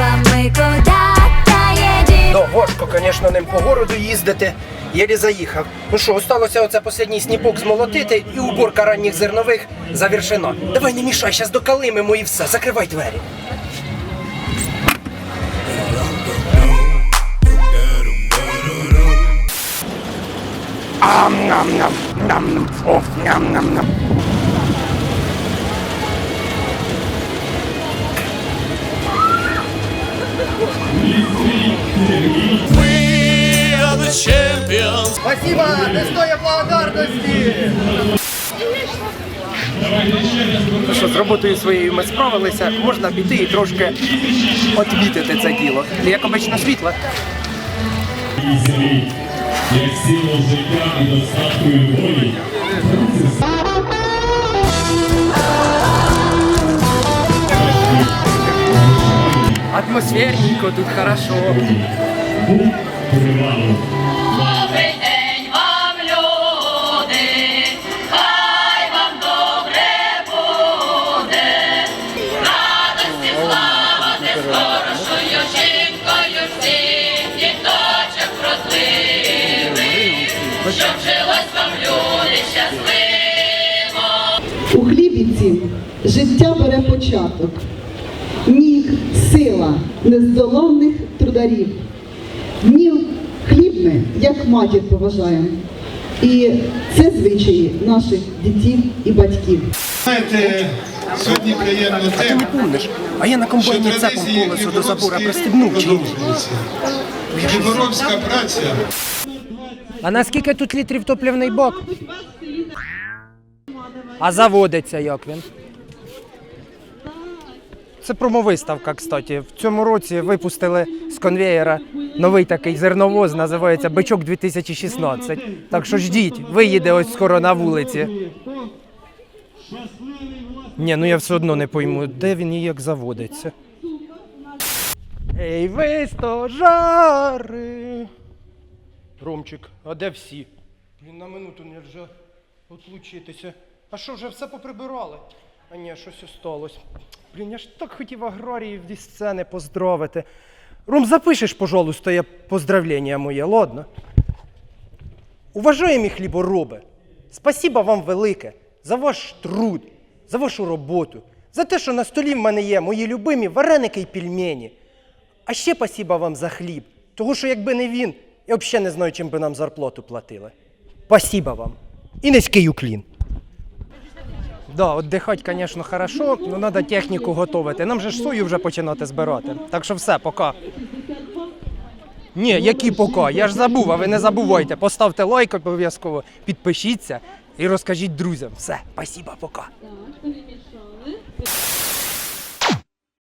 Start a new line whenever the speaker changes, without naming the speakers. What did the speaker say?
мы куда-то едем
Да, важко, звісно, ним по городу їздити. Єлі заїхав. Ну що, осталося оце останній сніпок змолотити і уборка ранніх зернових завершена. Давай не мішай, зараз докалимемо і все. Закривай двері.
We are the champions.
Спасибо, стоя благодарності. Ну що, з роботою своєю ми справилися, можна піти і трошки відмітити це діло. Як обично світло. Атмосферненько, тут хорошо.
Добрий день вам, люди, хай вам добре буде. Радості слава ти хорошою жінкою всім діточок вродливих, щоб жилось вам люди щасливо.
У Хлібіці життя бере початок. Ніг, сила нездоланних трударів. Днів хліб ми, як матір поважаємо. І це звичаї наших дітей і батьків.
Знаєте, сьогодні приємно
А ти не помниш? А я на комбайні цепом колесо до забора пристебнув чи ні?
продовжуються. Праця
А наскільки тут літрів топливний бак? А заводиться як він? Це промовиставка, кстати. В цьому році випустили з конвеєра новий такий зерновоз, називається Бичок 2016. Так що ждіть, виїде ось скоро на вулиці. Ні, ну я все одно не пойму, де він і як заводиться. Ей, ви стожари! Ромчик, а де всі? Блін, на минуту не вже отлучитися. А що, вже все поприбирали? А ні, щось осталось. Блін, я ж так хотів аграріїв зі сцени поздравити. Ром, запишеш, пожалуйста, я поздравлення моє, ладно? Уважаємі хлібороби, спасіба вам велике за ваш труд, за вашу роботу, за те, що на столі в мене є мої любимі вареники і пельмені. А ще спасіба вам за хліб, тому що якби не він, я взагалі не знаю, чим би нам зарплату платили. Спасіба вам. І низький уклін. Да, віддихати, звісно, хорошо, але треба техніку готувати. Нам же ж сою вже починати збирати. Так що все, пока. Ні, які пока? Я ж забув, а ви не забувайте. Поставте лайк обов'язково, підпишіться і розкажіть друзям. Все, спасіба, пока.